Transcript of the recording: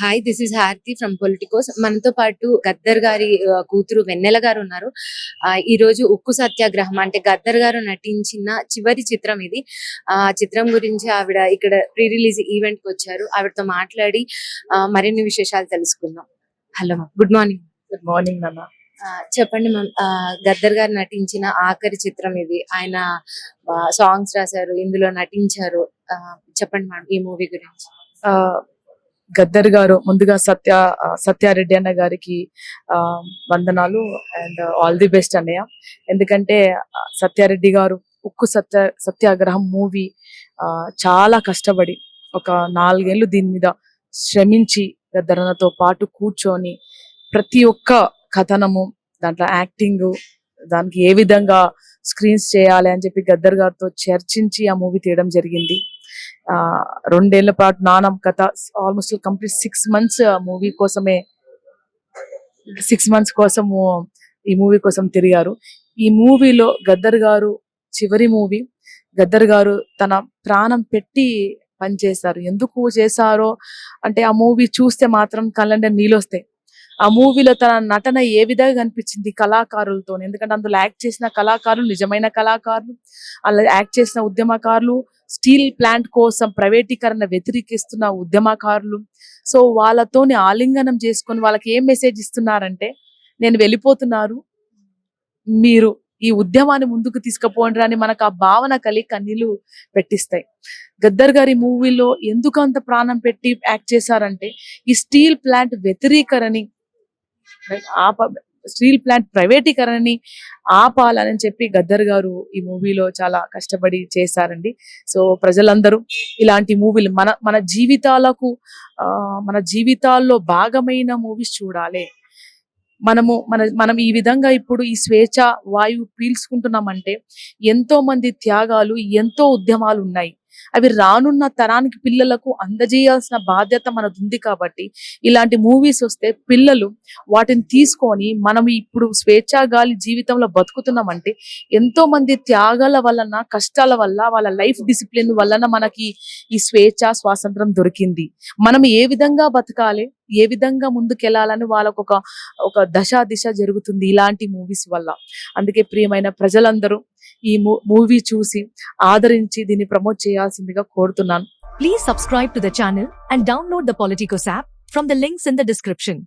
Hi this is Aarathi from Politicos మనతో పాటు గద్దర్ గారి కూతురు వెన్నెల గారు ఉన్నారు. ఈ రోజు ఉక్కు సత్యాగ్రహం అంటే గద్దర్ గారు నటించిన చివరి చిత్రం ఇది. ఆ చిత్రం గురించి ఆవిడ ఇక్కడ ప్రీ రిలీజ్ ఈవెంట్కి వచ్చారు. ఆవిడతో మాట్లాడి మరిన్ని విశేషాలు తెలుసుకుందాం. Hello ma'am good morning good morning నాన్న చెప్పండి మ్యామ్ గద్దర్ గారు నటించిన ఆఖరి చిత్రం ఇది. ఆయన సాంగ్స్ రాశారు ఇందులో నటించారు. చెప్పండి మేడం ఈ మూవీ గురించి. గద్దర్ గారు ముందుగా సత్య ఆ, సత్యారెడ్డి అన్న గారికి ఆ, వందనాలు అండ్ ఆల్ ది బెస్ట్ అన్నయ్య. ఎందుకంటే సత్యారెడ్డి గారు ఉక్కు సత్య సత్యాగ్రహం మూవీ చాలా కష్టపడి ఒక నాలుగేళ్ళు దీని మీద శ్రమించి గద్దరన్నతో పాటు కూర్చొని ప్రతి ఒక్క కథనము దాంట్లో యాక్టింగ్ దానికి ఏ విధంగా స్క్రీన్స్ చేయాలి అని చెప్పి గద్దర్ గారితో చర్చించి ఆ మూవీ తీయడం జరిగింది. రెండేళ్ళ పాటు నానం కథ almost complete six months movie కోసమే సిక్స్ మంత్స్ కోసము ఈ మూవీ కోసం తిరిగారు. ఈ మూవీలో గద్దర్ గారు చివరి మూవీ గద్దర్ గారు తన ప్రాణం పెట్టి పనిచేశారు. ఎందుకు చేశారో అంటే ఆ మూవీ చూస్తే మాత్రం కళ్ళంటే నీళ్ళొస్తాయి ఆ మూవీలో తన నటన ఏ విధంగా కనిపించింది కళాకారులతో ఎందుకంటే అందులో యాక్ట్ చేసిన కళాకారులు నిజమైన కళాకారులు అలా యాక్ట్ చేసిన ఉద్యమకారులు స్టీల్ ప్లాంట్ కోసం ప్రైవేటీకరణ వ్యతిరేకిస్తున్న ఉద్యమకారులు. సో వాళ్ళతోని ఆలింగనం చేసుకొని వాళ్ళకి ఏం మెసేజ్ ఇస్తున్నారంటే నేను వెళ్ళిపోతున్నారు. మీరు ఈ ఉద్యమాన్ని ముందుకు తీసుకుపోండి అని మనకు ఆ భావన కలిగి కన్నీళ్ళు పెట్టిస్తాయి. గద్దర్ గారి మూవీలో ఎందుకు అంత ప్రాణం పెట్టి యాక్ట్ చేశారంటే ఈ స్టీల్ ప్లాంట్ వ్యతిరేకరని ఆప స్టీల్ ప్లాంట్ ప్రైవేటీకరణని ఆపాలని చెప్పి గద్దర్ గారు ఈ మూవీలో చాలా కష్టపడి చేశారండి. సో ప్రజలందరూ ఇలాంటి మూవీలు మన మన జీవితాలకు ఆ, మన జీవితాల్లో భాగమైన మూవీస్ చూడాలి. మనము మన మనం ఈ విధంగా ఇప్పుడు ఈ స్వేచ్ఛ వాయువు పీల్చుకుంటున్నామంటే ఎంతో మంది త్యాగాలు ఎంతో ఉద్యమాలు ఉన్నాయి అవి రానున్న తరానికి పిల్లలకు అందజేయాల్సిన బాధ్యత మనది ఉంది కాబట్టి ఇలాంటి మూవీస్ వస్తే పిల్లలు వాటిని తీసుకొని మనం ఇప్పుడు స్వేచ్ఛా గాలి జీవితంలో బతుకుతున్నామంటే ఎంతో మంది త్యాగాల వలన కష్టాల వల్ల వాళ్ళ లైఫ్ డిసిప్లిన్ వలన మనకి ఈ స్వేచ్ఛ స్వాతంత్రం దొరికింది. మనం ఏ విధంగా బతకాలి? ఏ విధంగా ముందుకెళ్ళాలని వాళ్ళకు ఒక ఒక దశా దిశ జరుగుతుంది ఇలాంటి మూవీస్ వల్ల. అందుకే ప్రియమైన ప్రజలందరూ ఈ మూవీ చూసి ఆదరించి దీన్ని ప్రమోట్ చేయాల్సిందిగా కోరుతున్నాను. Please subscribe to the channel and download the Politicos app from the links in the description